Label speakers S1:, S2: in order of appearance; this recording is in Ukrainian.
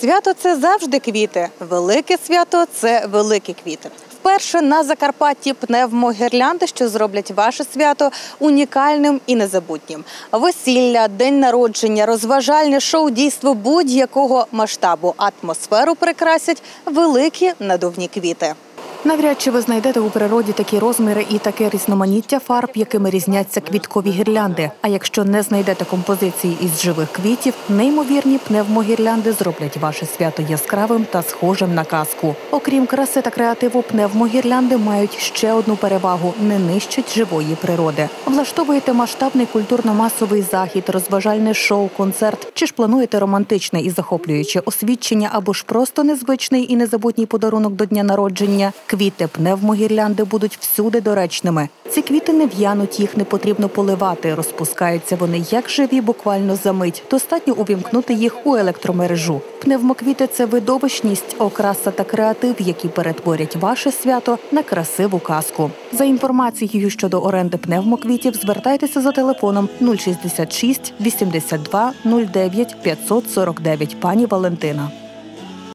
S1: Свято це завжди квіти. Велике свято це великі квіти. Вперше на Закарпатті пневмогірлянди, що зроблять ваше свято унікальним і незабутнім. Весілля, день народження, розважальне шоу, дійство будь-якого масштабу. Атмосферу прикрасять великі надувні квіти. Навряд чи ви знайдете у природі такі розміри і таке різноманіття фарб, якими різняться квіткові гірлянди. А якщо не знайдете композиції із живих квітів, неймовірні пневмогірлянди зроблять ваше свято яскравим та схожим на казку. Окрім краси та креативу, пневмогірлянди мають ще одну перевагу не нищать живої природи. Влаштовуєте масштабний культурно-масовий захід, розважальне шоу, концерт, чи ж плануєте романтичне і захоплююче освідчення, або ж просто незвичний і незабутній подарунок до дня народження. Квіти пневмогірлянди будуть всюди доречними. Ці квіти не в'януть, їх не потрібно поливати. Розпускаються вони як живі, буквально за мить. Достатньо увімкнути їх у електромережу. Пневмоквіти це видовищність, окраса та креатив, які перетворять ваше свято на красиву казку. За інформацією щодо оренди пневмоквітів, звертайтеся за телефоном 066 82 09 549. Пані Валентина.